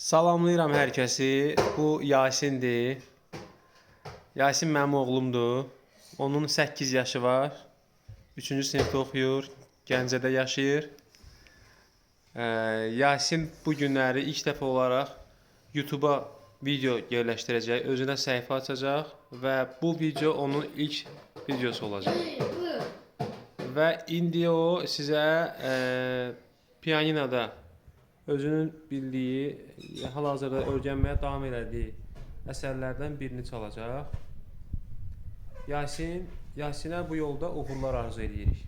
Salamlayıram hər kəsi. Bu Yasindir. Yasin mənim oğlumdur. Onun 8 yaşı var. 3-cü sinifdə oxuyur. Gəncədə yaşayır. Ee, Yasin bu günləri ilk dəfə olaraq YouTube-a video yerləşdirəcək, özünə səhifə açacaq və bu video onun ilk videosu olacaq. Və indi o sizə e, pianinoda özünün bildiyi, hal-hazırda öyrənməyə davam elədiyi əsərlərdən birini çalacaq. Yasin, Yasinə bu yolda uğurlar arzu edirik.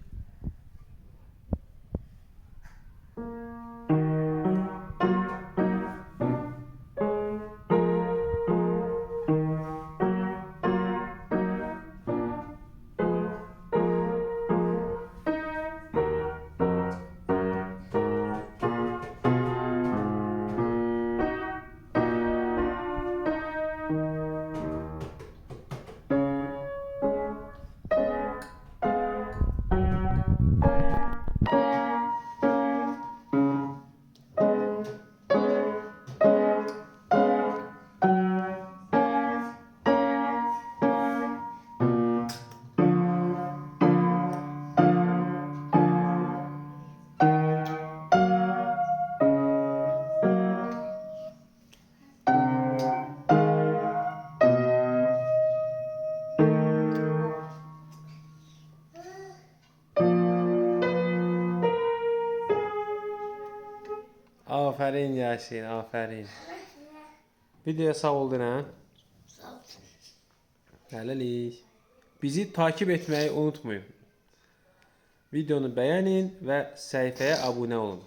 Afərin Yasin, afərin. Videoya sağ ol denə. Sağ ol. Hələlik. Bizi takip etməyi unutmayın. Videonu bəyənin və səhifəyə abunə olun.